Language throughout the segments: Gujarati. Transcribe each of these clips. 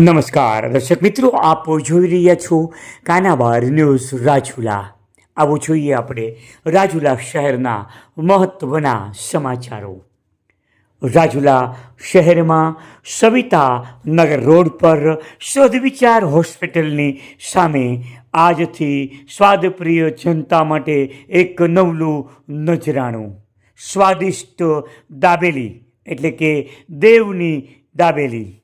નમસ્કાર. દર્શક મિત્રો, આપ જોઈ રહ્યા છો કાનાબાર ન્યૂઝ રાજુલા. આવું જોઈએ આપણે રાજુલા શહેરના મહત્ત્વના સમાચારો. રાજુલા શહેરમાં સવિતા નગર રોડ પર સદવિચાર હોસ્પિટલની સામે આજથી સ્વાદપ્રિય જનતા માટે એક નવલું નજરાણું. સ્વાદિષ્ટ દાબેલી, એટલે કે દેવની દાબેલી.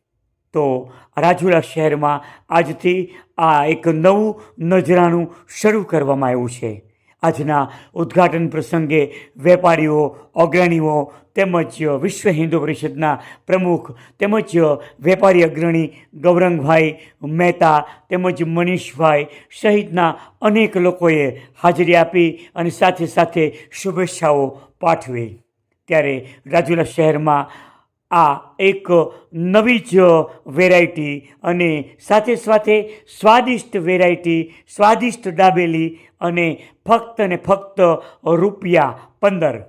તો રાજુલા શહેરમાં આજથી આ એક નવું નજરાણું શરૂ કરવામાં આવ્યું છે. આજના ઉદ્ઘાટન પ્રસંગે વેપારીઓ, અગ્રણીઓ તેમજ વિશ્વ હિન્દુ પરિષદના પ્રમુખ તેમજ વેપારી અગ્રણી ગૌરંગભાઈ મહેતા તેમજ મનીષભાઈ સહિતના અનેક લોકોએ હાજરી આપી અને સાથે સાથે શુભેચ્છાઓ પાઠવી. ત્યારે રાજુલા શહેરમાં આ એક નવી જ વેરાયટી અને સાથે સાથે સ્વાદિષ્ટ વેરાયટી, સ્વાદિષ્ટ દાબેલી અને ફક્ત ને ફક્ત રૂપિયા પંદર.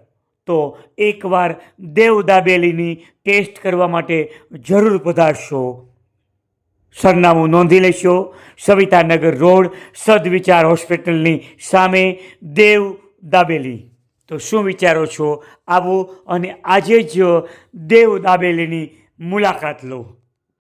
તો એકવાર દેવ દાબેલીની ટેસ્ટ કરવા માટે જરૂર પધારશો. સરનામું નોંધી લેશો. સવિતાનગર રોડ, સદવિચાર હોસ્પિટલની સામે દેવ દાબેલી. તો શું વિચારો છો? આવો અને આજે જ દેવ દાબેલીની મુલાકાત લો.